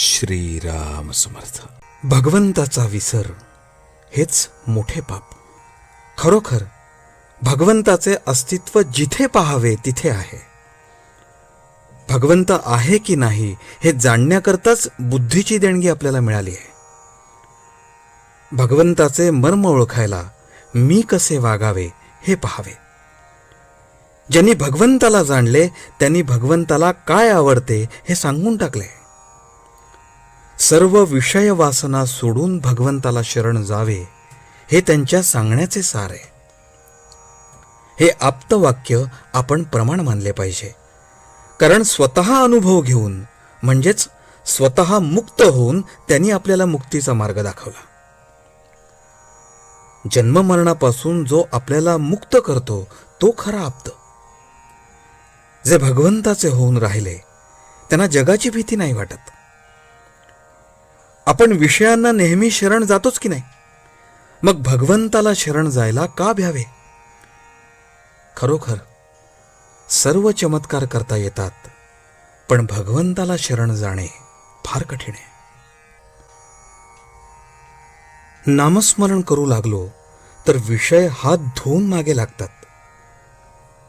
श्रीराम समर्थ. भगवंताचा विसर हेच मोठे पाप. खरोखर भगवंताचे अस्तित्व जिथे पाहावे तिथे आहे. भगवंत आहे की नाही हे जाणण्याकरताच बुद्धीची देणगी आपल्याला मिळाली आहे. भगवंताचे मर्म ओळखायला मी कसे वागावे हे पहावे. ज्यांनी भगवंताला जाणले त्यांनी भगवंताला काय आवडते हे सांगून टाकले. सर्व विषय वासना सोडून भगवंताला शरण जावे हे त्यांच्या सांगण्याचे सार आहे. हे आप्तवाक्य आपण प्रमाण मानले पाहिजे. कारण स्वतः अनुभव घेऊन म्हणजेच स्वतः मुक्त होऊन त्यांनी आपल्याला मुक्तीचा मार्ग दाखवला. जन्ममरणापासून जो आपल्याला मुक्त करतो तो खरा आप्त. जे भगवंताचे होऊन राहिले त्यांना जगाची भीती नाही वाटत. आपण विषयांना नेहमी शरण जातोच की नाही? मग भगवंताला शरण जायला का भ्यावे? खरोखर सर्व चमत्कार करता येतात पण भगवंताला शरण जाणे फार कठीण आहे. नामस्मरण करू लागलो तर विषय हात धुवून मागे लागतात.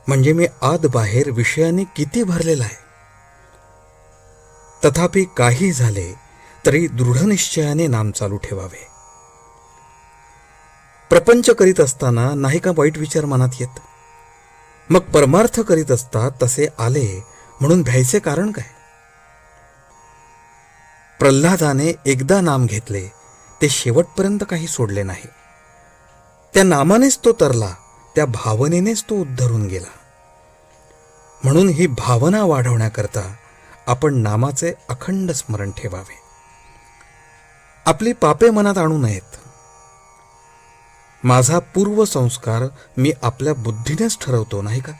म्हणजे मी आत बाहेर विषयाने किती भरलेला आहे? तथापि काही झाले तरी दृढनिश्चयाने नाम चालू ठेवावे. प्रपंच करीत असताना नाही का वाईट विचार मनात येत. मग परमार्थ करीत असता तसे आले म्हणून भ्यायचे कारण काय? प्रल्हादाने एकदा नाम घेतले ते शेवटपर्यंत काही सोडले नाही. त्या नामानेच तो तरला त्या भावनेनेच तो उद्धरून गेला. म्हणून ही भावना वाढवण्याकरता आपण नामाचे अखंड स्मरण ठेवावे. आपली पापे मनात आणू नयेत. माझा पूर्व संस्कार मी आपल्या बुद्धीनेच ठरवतो नाही का?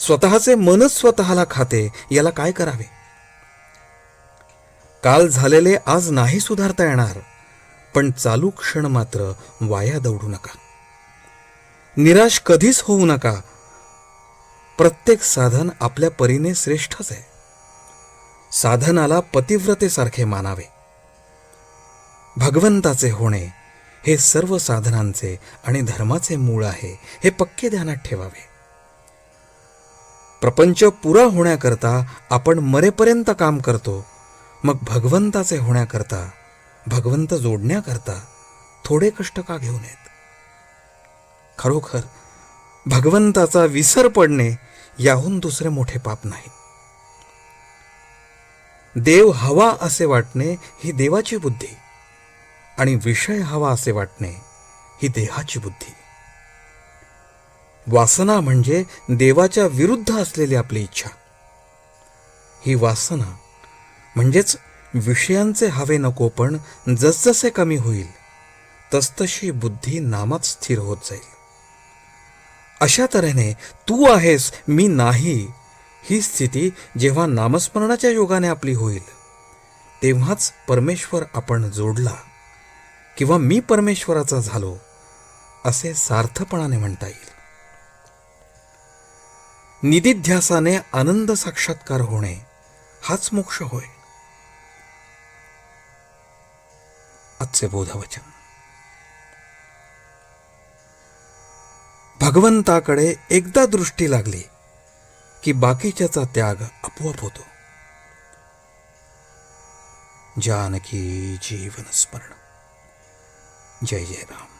स्वतःचे मनच स्वतःला खाते याला काय करावे? काल झालेले आज नाही सुधारता येणार पण चालू क्षण मात्र वाया दौडू नका. निराश कधीच होऊ नका. प्रत्येक साधन आपल्या परीने श्रेष्ठच आहे. साधनाला पतिव्रतेसारखे मानावे. भगवंताचे होणे हे सर्व साधनांचे आणि धर्माचे मूळ आहे हे पक्के ध्यानात ठेवावे. प्रपंच पुरा होण्याकरता आपण मरेपर्यंत काम करतो मग भगवंताचे होण्याकरता भगवंत जोडण्याकरता थोडे कष्ट का घेऊ नयेत? खरोखर भगवंताचा विसर पडणे याहून दुसरे मोठे पाप नाही. देव हवा असे वाटणे ही देवाची बुद्धी. आणि विषय हवा असे वाटणे ही देहाची बुद्धी. वासना म्हणजे देवाच्या विरुद्ध असलेली आपली इच्छा. ही वासना म्हणजेच विषयांचे हवे नको पण जसजसे कमी होईल तसतशी बुद्धी नामात स्थिर होत जाईल. अशा तऱ्हेने तू आहेस मी नाही ही स्थिती जेव्हा नामस्मरणाच्या योगाने आपली होईल तेव्हाच परमेश्वर आपण जोडला. किंवा मी परमेश्वराचा झालो असे सार्थपणाने म्हणता येईल. निधिध्यासाने आनंद साक्षात्कार होणे हाच मोक्ष होय. आजचे बोधवचन. भगवंताकडे एकदा दृष्टी लागली की बाकीच्याचा त्याग आपोआप होतो. जानकी जीवन स्मरण. जय जय राम